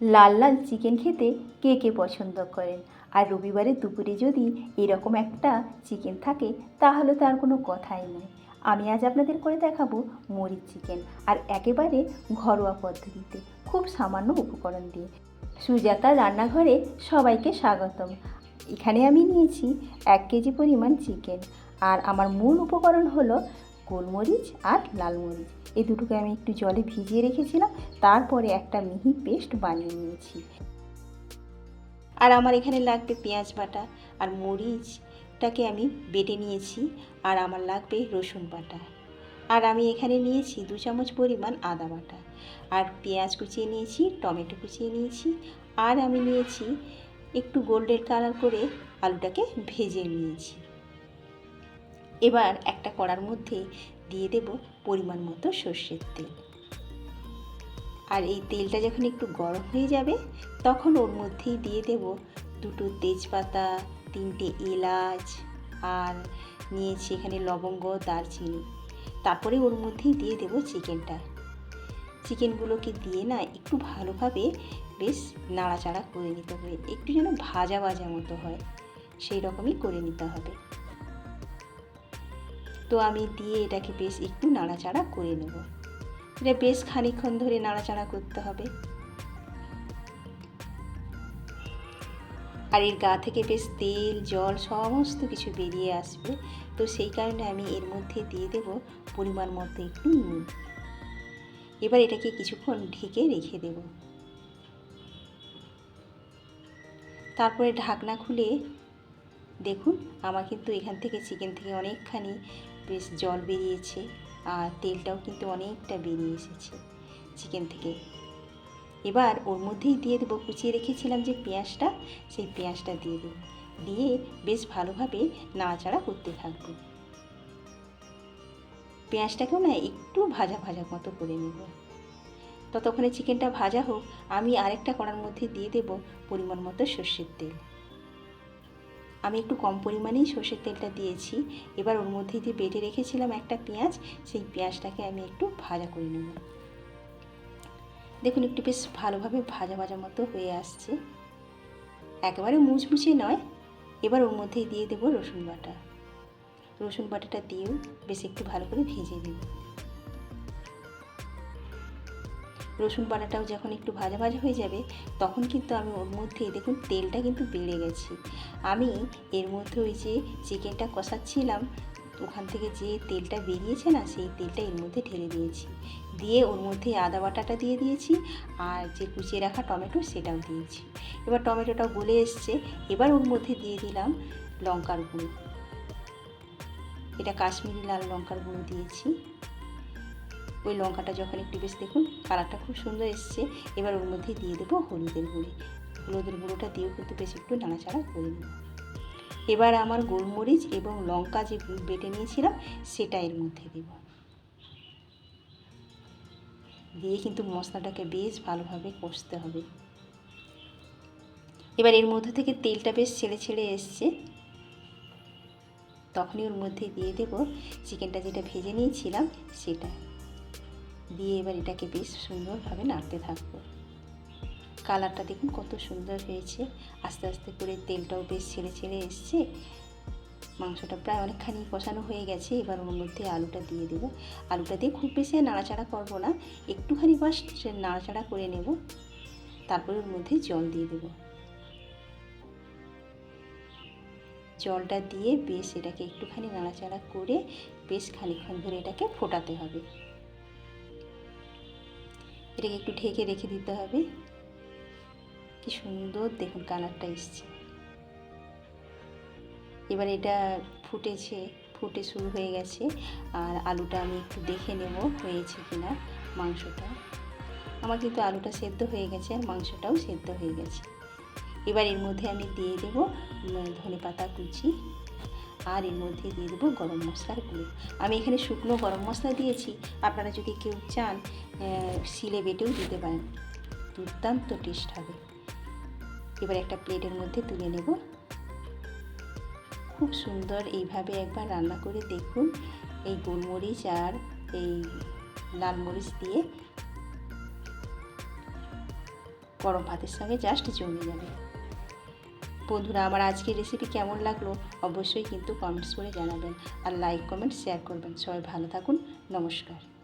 লাল লাল chicken খেতে কে কে পছন্দ করেন? আর রবিবারে দুপুরে যদি এরকম একটা চিকেন থাকে, তাহলে তো আর কোনো কথাই নয় আমি আজ আপনাদের করে দেখাবো মরিচ চিকেন আর একেবারে ঘরোয়া পদ্ধতিতে খুব সামান্য উপকরণ দিয়ে। সুজাতা রান্নাঘরে সবাইকে স্বাগতম। এখানে আমি নিয়েছি এক কেজি পরিমাণ চিকেন। আর আমার মূল উপকরণ হলো গোলমরিচ আর লাল মরিচ। এই দুটোকে আমি একটু জলে ভিজিয়ে রেখেছিলাম, তারপরে একটা মিহি পেস্ট বানিয়ে নিয়েছি। আর আমার এখানে লাগবে পেঁয়াজ বাটা আর মরিচটাকে আমি বেটে নিয়েছি, আর আমার লাগবে রসুন বাটা। আর আমি এখানে নিয়েছি দু চামচ পরিমাণ আদা বাটা। আর পেঁয়াজ কুচিয়ে নিয়েছি, টমেটো কুচিয়ে নিয়েছি, আর আমি নিয়েছি একটু গোল্ডেন কালার করে আলুটাকে ভেজে নিয়েছি। এবার একটা কড়ার মধ্যে দিয়ে দেব পরিমাণ মতো সর্ষের তেল। আর এই তেলটা যখন একটু গরম হয়ে যাবে, তখন ওর মধ্যেই দিয়ে দেব দুটো তেজপাতা, তিনটে এলাচ, আর নিয়েছি এখানে লবঙ্গ, দারচিনি। তারপরে ওর মধ্যেই দিয়ে দেব চিকেনটা। চিকেনগুলোকে দিয়ে না একটু ভালোভাবে বেশ নাড়াচাড়া করে নিতে হবে। একটু যেন ভাজা ভাজা মতো হয়, সেই রকমই করে নিতে হবে। তো আমি দিয়ে এটাকে বেশ একটু নাড়াচাড়া করে নেব। এটা বেশ খানিক্ষণ ধরে নাড়াচাড়া করতে হবে। আর এর গা থেকে বেশ তেল, জল সমস্ত কিছু বেরিয়ে আসবে। তো সেই কারণে আমি এর মধ্যে দিয়ে দেব পরিমাণ মতো একটু নুন। এবার এটাকে কিছুক্ষণ ঢেকে রেখে দেব। তারপরে ঢাকনা খুলে দেখুন, আমার কিন্তু এখান থেকে চিকেন থেকে অনেকখানি বেশ জল বেরিয়েছে আর তেলটাও কিন্তু অনেকটা বেরিয়ে এসেছে চিকেন থেকে। এবার ওর মধ্যেই দিয়ে দেবো, কুচিয়ে রেখেছিলাম যে পেঁয়াজটা, সেই পেঁয়াজটা দিয়ে দেবো। দিয়ে বেশ ভালোভাবে নাড়াচাড়া করতে থাকব। পেঁয়াজটাকেও না একটু ভাজা ভাজা মতো করে নেব। ততক্ষণে চিকেনটা ভাজা হোক, আমি আরেকটা কড়ার মধ্যে দিয়ে দেব পরিমাণ মতো সর্ষের তেল। আমি একটু কম পরিমাণেই সর্ষের তেলটা দিয়েছি। এবার ওর মধ্যে দিয়ে বেটে রেখেছিলাম একটা পেঁয়াজ। সেই পেঁয়াজটাকে আমি একটু ভাজা করে নেব। দেখুন, একটু বেশ ভালোভাবে ভাজা ভাজা মতো হয়ে আসছে। একেবারে মুচমুচে নয়। এবার ওর মধ্যেই দিয়ে দেবো রসুন বাটা। রসুন বাটাটা দিয়েও বেশ একটু ভালো করে ভেজে দেব রসুন বাটাটাও যখন একটু ভাজা ভাজা হয়ে যাবে, তখন কিন্তু আমি ওর মধ্যে, দেখুন তেলটা কিন্তু বেড়ে গেছে। আমি এর মধ্যে ওই যে চিকেনটা কষাচ্ছিলাম, ওখান থেকে যে তেলটা বেরিয়েছে না, সেই তেলটা এর মধ্যে ঢেলে দিয়েছি। দিয়ে ওর মধ্যে আদা বাটাটা দিয়ে দিয়েছি, আর যে কুচিয়ে রাখা টমেটো সেটাও দিয়েছি। এবার টমেটোটাও গলে এসছে, এবার ওর মধ্যে দিয়ে দিলাম লঙ্কার গুঁড়ো। এটা কাশ্মীরি লাল লঙ্কার গুঁড়ো দিয়েছি। ওই লঙ্কাটা যখন একটু বেশ, দেখুন কালারটা খুব সুন্দর এসছে। এবার ওর মধ্যে দিয়ে দেবো হলুদের গুঁড়ি। হলুদের গুঁড়োটা দিয়েও কিন্তু বেশ একটু নাড়াচাড়া করে নেব। এবার আমার গোলমরিচ এবং লঙ্কা যে বেটে নিয়েছিলাম, সেটা এর মধ্যে দেব। দিয়ে কিন্তু মশলাটাকে বেশ ভালোভাবে কষতে হবে। এবার এর মধ্যে থেকে তেলটা বেশ ছেড়ে ছেড়ে এসছে। তখনই ওর মধ্যে দিয়ে দেব চিকেনটা যেটা ভেজে নিয়েছিলাম, সেটা। দিয়ে এবার এটাকে বেশ সুন্দরভাবে নাড়তে থাকব। কালারটা দেখুন কত সুন্দর হয়েছে। আস্তে আস্তে করে তেলটাও বেশ ছেড়ে ছেড়ে এসছে। মাংসটা প্রায় অনেকখানি কষানো হয়ে গেছে। এবার ওর মধ্যে আলুটা দিয়ে দেবো। আলুটা দিয়ে খুব বেশি নাড়াচাড়া করব না। একটুখানি বাস নাড়াচাড়া করে নেব। তারপরে ওর মধ্যে জল দিয়ে দেবো। জলটা দিয়ে বেশ এটাকে একটুখানি নাড়াচাড়া করে বেশ খানিক্ষণ ধরে এটাকে ফোটাতে হবে। এটাকে একটু ঢেকে রেখে দিতে হবে। কি সুন্দর দেখুন কালারটা এসছে। এবার এটা ফুটেছে, ফুটে শুরু হয়ে গেছে। আর আলুটা আমি একটু দেখে নেব হয়েছে কিনা মাংসটা। আমার কিন্তু আলুটা সেদ্ধ হয়ে গেছে আর মাংসটাও সেদ্ধ হয়ে গেছে। এবার এর মধ্যে আমি দিয়ে দেব ধনে পাতা কুচি। আর এর মধ্যে দিয়ে দেবো গরম মশলার গুঁড়ো আমি এখানে শুকনো গরম মশলা দিয়েছি। আপনারা যদি কেউ চান শিলে বেটেও দিতে পারেন। দুর্দান্ত টেস্ট হবে। এবার একটা প্লেটের মধ্যে তুলে নেব। খুব সুন্দর এইভাবে একবার রান্না করে দেখুন। এই গোলমরিচ আর এই লাল মরিচ দিয়ে গরম ভাতের সঙ্গে জাস্ট জমে যাবে। বন্ধুরা, আমার আজকের রেসিপি কেমন লাগল অবশ্যই কিন্তু কমেন্টস করে জানাবেন আর লাইক কমেন্ট শেয়ার করবেন। সবাই ভালো থাকুন। নমস্কার।